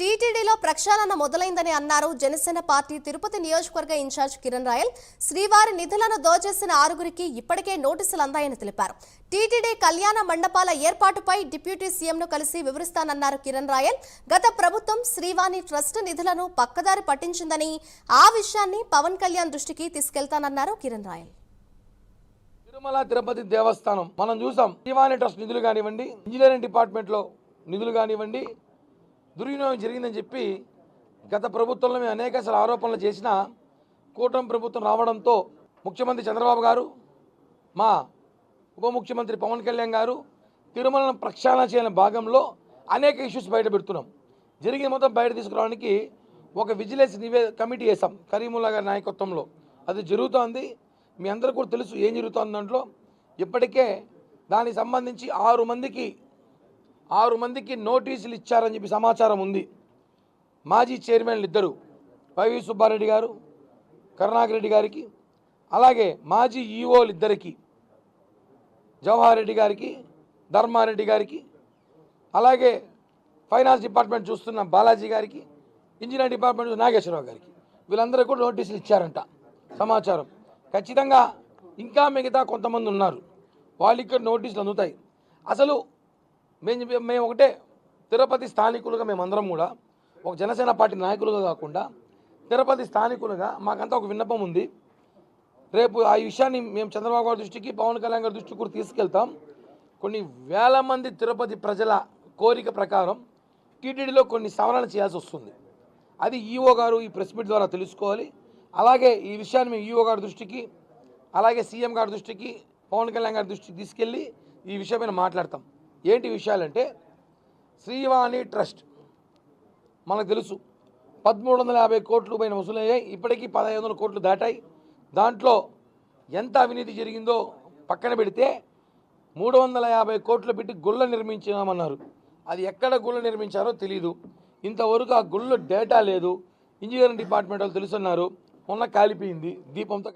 టీటీడీలో ప్రక్షాళన మొదలైందని అన్నారు జనసేన పార్టీ తిరుపతి నియోజకవర్గ ఇన్ఛార్జ్ కిరణ్ రాయల్. శ్రీవారి నిధులను దోచేసిన ఆరుగురికి ఇప్పటికే నోటీసులు అందాయని తెలిపారు. టీటీడీ కళ్యాణ మండపాల ఏర్పాటుపై డిప్యూటీ సీఎంను కలిసి వివరిస్తానన్నారు కిరణ్ రాయల్. గత ప్రభుత్వం శ్రీవాణి ట్రస్ట్ నిధులను పక్కదారి పట్టించిందని ఆ విషయాన్ని పవన్ కళ్యాణ్ దృష్టికి తీసుకెళ్తానన్నారు కిరణ్ రాయల్. తిరుమల తిరుపతి దేవస్థానం. మనం చూసాం శ్రీవాణి ట్రస్ట్ నిధులు కానివ్వండి ఇంజనీరింగ్ డిపార్ట్మెంట్లో నిధులు కానివ్వండి దుర్వినియోగం జరిగిందని చెప్పి గత ప్రభుత్వంలో మేము అనేక అసలు ఆరోపణలు చేసిన కూటమి ప్రభుత్వం రావడంతో ముఖ్యమంత్రి చంద్రబాబు గారు మా ఉప ముఖ్యమంత్రి పవన్ కళ్యాణ్ గారు తిరుమలను ప్రక్షాళన చేయని భాగంలో అనేక ఇష్యూస్ బయట పెడుతున్నాం. జరిగిన మొత్తం బయట తీసుకురావడానికి ఒక విజిలెన్స్ నివే కమిటీ వేసాం కరీముల్లా గారి నాయకత్వంలో. అది జరుగుతోంది. మీ అందరూ కూడా తెలుసు ఏం జరుగుతోంది దాంట్లో. ఇప్పటికే దానికి సంబంధించి ఆరు మందికి ఆరు మందికి నోటీసులు ఇచ్చారని చెప్పి సమాచారం ఉంది. మాజీ చైర్మన్లు ఇద్దరు వైవి సుబ్బారెడ్డి గారు కరుణాకరెడ్డి గారికి అలాగే మాజీ ఈఓలు ఇద్దరికి జవహర్ రెడ్డి గారికి ధర్మారెడ్డి గారికి అలాగే ఫైనాన్స్ డిపార్ట్మెంట్ చూస్తున్న బాలాజీ గారికి ఇంజనీరింగ్ డిపార్ట్మెంట్ నాగేశ్వరరావు గారికి. వీళ్ళందరూ కూడా నోటీసులు ఇచ్చారంట సమాచారం. ఖచ్చితంగా ఇంకా మిగతా కొంతమంది ఉన్నారు. వాళ్ళు ఇక్కడ నోటీసులు అందుతాయి. అసలు మేము మేము ఒకటే తిరుపతి స్థానికులుగా మేమందరం కూడా ఒక జనసేన పార్టీ నాయకులుగా కాకుండా తిరుపతి స్థానికులుగా మాకంతా ఒక విన్నపం ఉంది. రేపు ఆ విషయాన్ని మేము చంద్రబాబు గారి దృష్టికి పవన్ కళ్యాణ్ గారి దృష్టికి కూడా తీసుకెళ్తాం. కొన్ని వేల మంది తిరుపతి ప్రజల కోరిక ప్రకారం టీటీడీలో కొన్ని సవరణ చేయాల్సి వస్తుంది. అది ఈఓ గారు ఈ ప్రెస్ మీట్ ద్వారా తెలుసుకోవాలి. అలాగే ఈ విషయాన్ని మేము ఈఓ గారి దృష్టికి అలాగే సీఎం గారి దృష్టికి పవన్ కళ్యాణ్ గారి దృష్టికి తీసుకెళ్ళి ఈ విషయం మాట్లాడతాం. ఏంటి విషయాలంటే శ్రీవాణి ట్రస్ట్. మనకు తెలుసు. పదమూడు వందల యాభై కోట్లు పైన వసూలయ్యాయి. ఇప్పటికీ పదహైదు వందల కోట్లు దాటాయి. దాంట్లో ఎంత అవినీతి జరిగిందో పక్కన పెడితే మూడు వందల యాభై కోట్లు పెట్టి గుళ్ళ నిర్మించామన్నారు అది ఎక్కడ గుళ్ళ నిర్మించారో తెలియదు ఇంతవరకు ఆ గుళ్ళ డేటా లేదు. ఇంజనీరింగ్ డిపార్ట్మెంట్ వాళ్ళు తెలుసున్నారు. మొన్న కాలిపోయింది. దీపంతో